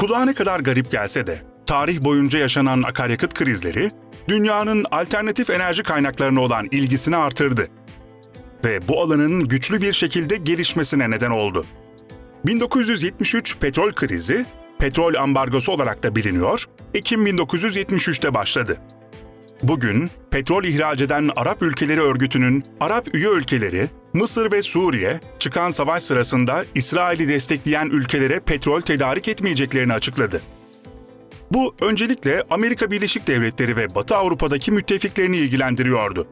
Kulağa ne kadar garip gelse de, tarih boyunca yaşanan akaryakıt krizleri, dünyanın alternatif enerji kaynaklarına olan ilgisini artırdı. Ve bu alanın güçlü bir şekilde gelişmesine neden oldu. 1973 petrol krizi, petrol ambargosu olarak da biliniyor, Ekim 1973'te başladı. Bugün petrol ihraç eden Arap Ülkeleri Örgütü'nün Arap üye ülkeleri, Mısır ve Suriye, çıkan savaş sırasında İsrail'i destekleyen ülkelere petrol tedarik etmeyeceklerini açıkladı. Bu öncelikle Amerika Birleşik Devletleri ve Batı Avrupa'daki müttefiklerini ilgilendiriyordu.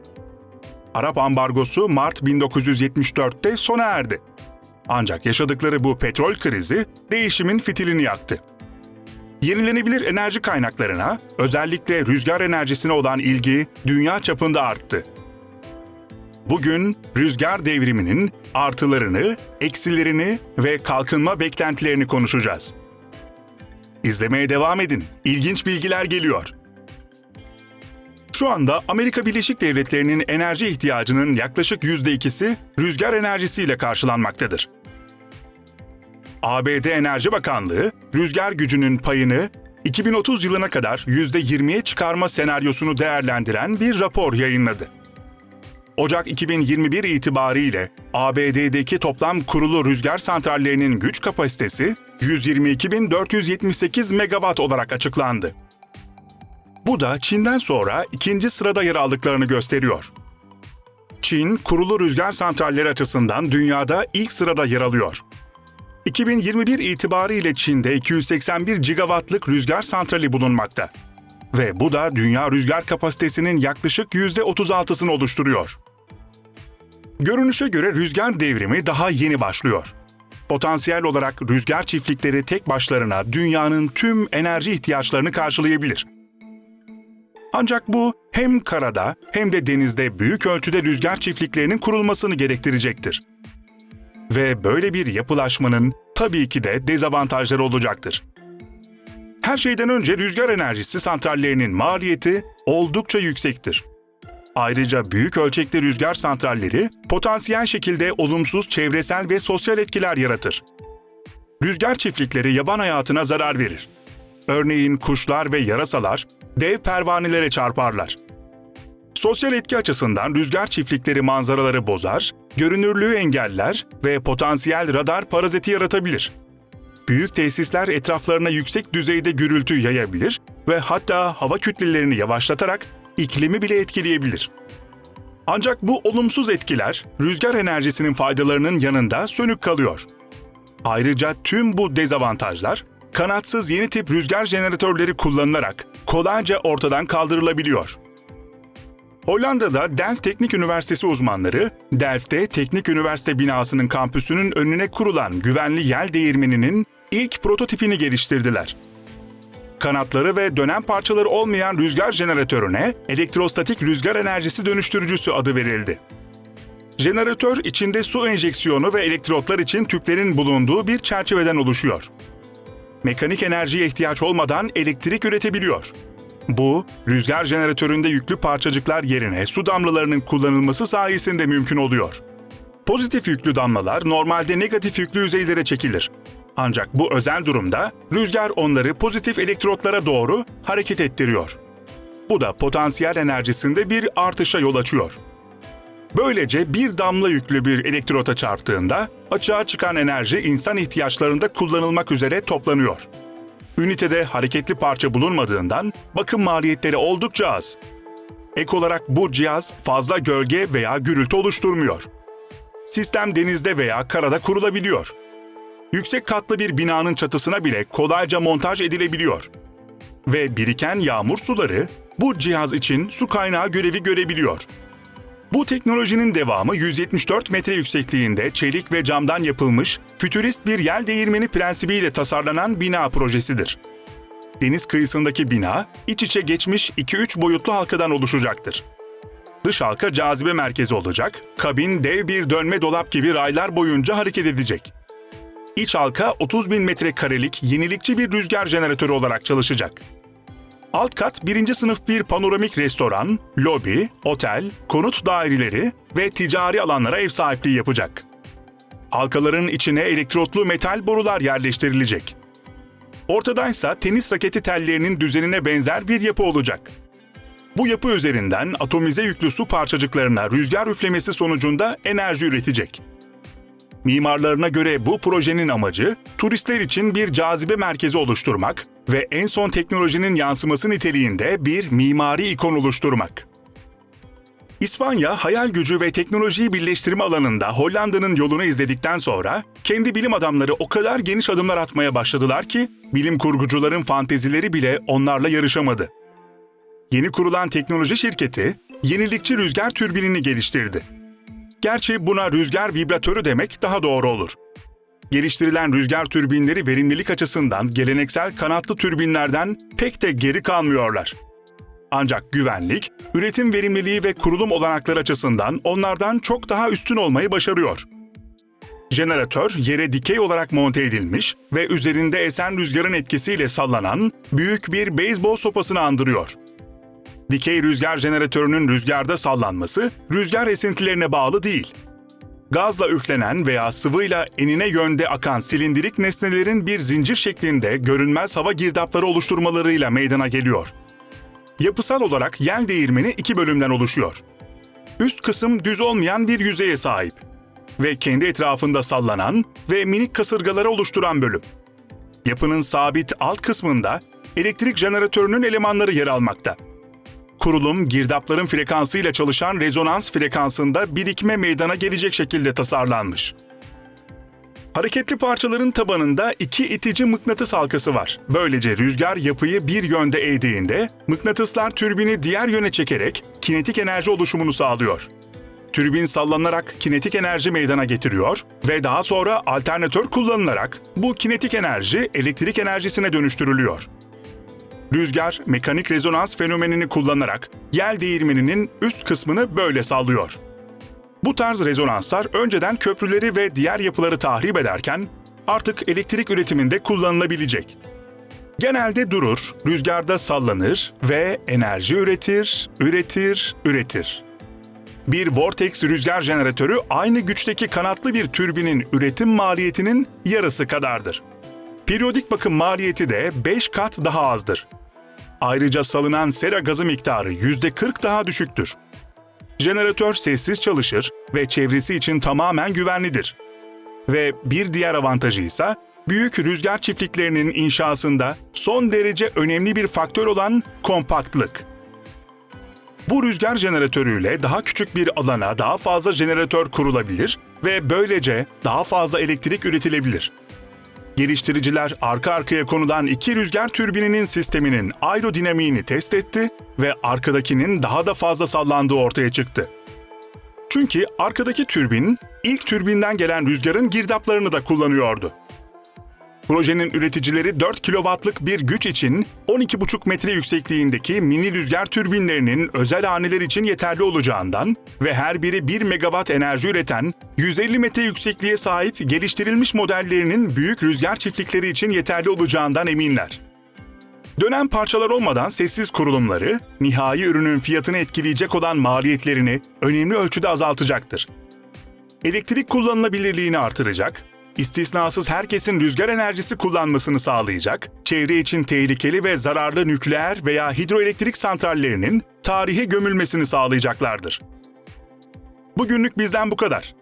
Arap ambargosu Mart 1974'te sona erdi. Ancak yaşadıkları bu petrol krizi değişimin fitilini yaktı. Yenilenebilir enerji kaynaklarına, özellikle rüzgar enerjisine olan ilgi dünya çapında arttı. Bugün rüzgar devriminin artılarını, eksilerini ve kalkınma beklentilerini konuşacağız. İzlemeye devam edin. İlginç bilgiler geliyor. Şu anda Amerika Birleşik Devletleri'nin enerji ihtiyacının yaklaşık %2'si rüzgar enerjisiyle karşılanmaktadır. ABD Enerji Bakanlığı, rüzgar gücünün payını 2030 yılına kadar %20'ye çıkarma senaryosunu değerlendiren bir rapor yayınladı. Ocak 2021 itibariyle ABD'deki toplam kurulu rüzgar santrallerinin güç kapasitesi 122.478 megawatt olarak açıklandı. Bu da Çin'den sonra ikinci sırada yer aldıklarını gösteriyor. Çin, kurulu rüzgar santralleri açısından dünyada ilk sırada yer alıyor. 2021 itibariyle Çin'de 281 gigawattlık rüzgar santrali bulunmakta. Ve bu da dünya rüzgar kapasitesinin yaklaşık %36'sını oluşturuyor. Görünüşe göre rüzgar devrimi daha yeni başlıyor. Potansiyel olarak rüzgar çiftlikleri tek başlarına dünyanın tüm enerji ihtiyaçlarını karşılayabilir. Ancak bu hem karada hem de denizde büyük ölçüde rüzgar çiftliklerinin kurulmasını gerektirecektir. Ve böyle bir yapılaşmanın tabii ki de dezavantajları olacaktır. Her şeyden önce rüzgar enerjisi santrallerinin maliyeti oldukça yüksektir. Ayrıca büyük ölçekli rüzgar santralleri potansiyel şekilde olumsuz çevresel ve sosyal etkiler yaratır. Rüzgar çiftlikleri yaban hayatına zarar verir. Örneğin kuşlar ve yarasalar dev pervanelere çarparlar. Sosyal etki açısından rüzgar çiftlikleri manzaraları bozar, görünürlüğü engeller ve potansiyel radar paraziti yaratabilir. Büyük tesisler etraflarına yüksek düzeyde gürültü yayabilir ve hatta hava kütlelerini yavaşlatarak iklimi bile etkileyebilir. Ancak bu olumsuz etkiler rüzgar enerjisinin faydalarının yanında sönük kalıyor. Ayrıca tüm bu dezavantajlar kanatsız yeni tip rüzgar jeneratörleri kullanılarak kolayca ortadan kaldırılabiliyor. Hollanda'da Delft Teknik Üniversitesi uzmanları, Delft'te Teknik Üniversite binasının kampüsünün önüne kurulan güvenli yel değirmeninin ilk prototipini geliştirdiler. Kanatları ve dönem parçaları olmayan rüzgar jeneratörüne elektrostatik rüzgar enerjisi dönüştürücüsü adı verildi. Jeneratör içinde su enjeksiyonu ve elektrotlar için tüplerin bulunduğu bir çerçeveden oluşuyor. Mekanik enerjiye ihtiyaç olmadan elektrik üretebiliyor. Bu, rüzgar jeneratöründe yüklü parçacıklar yerine su damlalarının kullanılması sayesinde mümkün oluyor. Pozitif yüklü damlalar normalde negatif yüklü yüzeylere çekilir. Ancak bu özel durumda rüzgar onları pozitif elektrotlara doğru hareket ettiriyor. Bu da potansiyel enerjisinde bir artışa yol açıyor. Böylece bir damla yüklü bir elektrota çarptığında açığa çıkan enerji insan ihtiyaçlarında kullanılmak üzere toplanıyor. Ünitede hareketli parça bulunmadığından bakım maliyetleri oldukça az. Ek olarak bu cihaz fazla gölge veya gürültü oluşturmuyor. Sistem denizde veya karada kurulabiliyor. Yüksek katlı bir binanın çatısına bile kolayca montaj edilebiliyor. Ve biriken yağmur suları bu cihaz için su kaynağı görevi görebiliyor. Bu teknolojinin devamı 174 metre yüksekliğinde çelik ve camdan yapılmış fütürist bir yel değirmeni prensibiyle tasarlanan bina projesidir. Deniz kıyısındaki bina iç içe geçmiş 2-3 boyutlu halkadan oluşacaktır. Dış halka cazibe merkezi olacak, kabin dev bir dönme dolap gibi raylar boyunca hareket edecek. İç halka 30 bin metrekarelik yenilikçi bir rüzgar jeneratörü olarak çalışacak. Alt kat birinci sınıf bir panoramik restoran, lobi, otel, konut daireleri ve ticari alanlara ev sahipliği yapacak. Halkaların içine elektrotlu metal borular yerleştirilecek. Ortadaysa tenis raketi tellerinin düzenine benzer bir yapı olacak. Bu yapı üzerinden atomize yüklü su parçacıklarına rüzgar üflemesi sonucunda enerji üretecek. Mimarlarına göre bu projenin amacı turistler için bir cazibe merkezi oluşturmak ve en son teknolojinin yansıması niteliğinde bir mimari ikon oluşturmak. İspanya, hayal gücü ve teknolojiyi birleştirme alanında Hollanda'nın yolunu izledikten sonra kendi bilim adamları o kadar geniş adımlar atmaya başladılar ki bilim kurgucuların fantezileri bile onlarla yarışamadı. Yeni kurulan teknoloji şirketi yenilikçi rüzgar türbinini geliştirdi. Gerçi buna rüzgar vibratörü demek daha doğru olur. Geliştirilen rüzgar türbinleri verimlilik açısından geleneksel kanatlı türbinlerden pek de geri kalmıyorlar. Ancak güvenlik, üretim verimliliği ve kurulum olanakları açısından onlardan çok daha üstün olmayı başarıyor. Jeneratör yere dikey olarak monte edilmiş ve üzerinde esen rüzgarın etkisiyle sallanan büyük bir beyzbol sopasını andırıyor. Dikey rüzgar jeneratörünün rüzgarda sallanması rüzgar esintilerine bağlı değil. Gazla üflenen veya sıvıyla enine yönde akan silindirik nesnelerin bir zincir şeklinde görünmez hava girdapları oluşturmalarıyla meydana geliyor. Yapısal olarak yel değirmeni iki bölümden oluşuyor. Üst kısım düz olmayan bir yüzeye sahip ve kendi etrafında sallanan ve minik kasırgaları oluşturan bölüm. Yapının sabit alt kısmında elektrik jeneratörünün elemanları yer almakta. Kurulum, girdapların frekansıyla çalışan rezonans frekansında birikme meydana gelecek şekilde tasarlanmış. Hareketli parçaların tabanında iki itici mıknatıs halkası var. Böylece rüzgar yapıyı bir yönde eğdiğinde mıknatıslar türbini diğer yöne çekerek kinetik enerji oluşumunu sağlıyor. Türbin sallanarak kinetik enerji meydana getiriyor ve daha sonra alternatör kullanılarak bu kinetik enerji elektrik enerjisine dönüştürülüyor. Rüzgar, mekanik rezonans fenomenini kullanarak yel değirmeninin üst kısmını böyle sallıyor. Bu tarz rezonanslar önceden köprüleri ve diğer yapıları tahrip ederken artık elektrik üretiminde kullanılabilecek. Genelde durur, rüzgarda sallanır ve enerji üretir, üretir, üretir. Bir vortex rüzgar jeneratörü aynı güçteki kanatlı bir türbinin üretim maliyetinin yarısı kadardır. Periyodik bakım maliyeti de 5 kat daha azdır. Ayrıca salınan sera gazı miktarı %40 daha düşüktür. Jeneratör sessiz çalışır ve çevresi için tamamen güvenlidir. Ve bir diğer avantajı ise büyük rüzgar çiftliklerinin inşasında son derece önemli bir faktör olan kompaktlık. Bu rüzgar jeneratörüyle daha küçük bir alana daha fazla jeneratör kurulabilir ve böylece daha fazla elektrik üretilebilir. Geliştiriciler arka arkaya konulan iki rüzgar türbininin sisteminin aerodinamiğini test etti ve arkadakinin daha da fazla sallandığı ortaya çıktı. Çünkü arkadaki türbin ilk türbinden gelen rüzgarın girdaplarını da kullanıyordu. Projenin üreticileri 4 kW'lık bir güç için 12,5 metre yüksekliğindeki mini rüzgar türbinlerinin özel haneler için yeterli olacağından ve her biri 1 megawatt enerji üreten 150 metre yüksekliğe sahip geliştirilmiş modellerinin büyük rüzgar çiftlikleri için yeterli olacağından eminler. Dönen parçalar olmadan sessiz kurulumları, nihai ürünün fiyatını etkileyecek olan maliyetlerini önemli ölçüde azaltacaktır. Elektrik kullanılabilirliğini artıracak, istisnasız herkesin rüzgar enerjisi kullanmasını sağlayacak, çevre için tehlikeli ve zararlı nükleer veya hidroelektrik santrallerinin tarihe gömülmesini sağlayacaklardır. Bugünlük bizden bu kadar.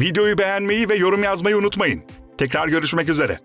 Videoyu beğenmeyi ve yorum yazmayı unutmayın. Tekrar görüşmek üzere.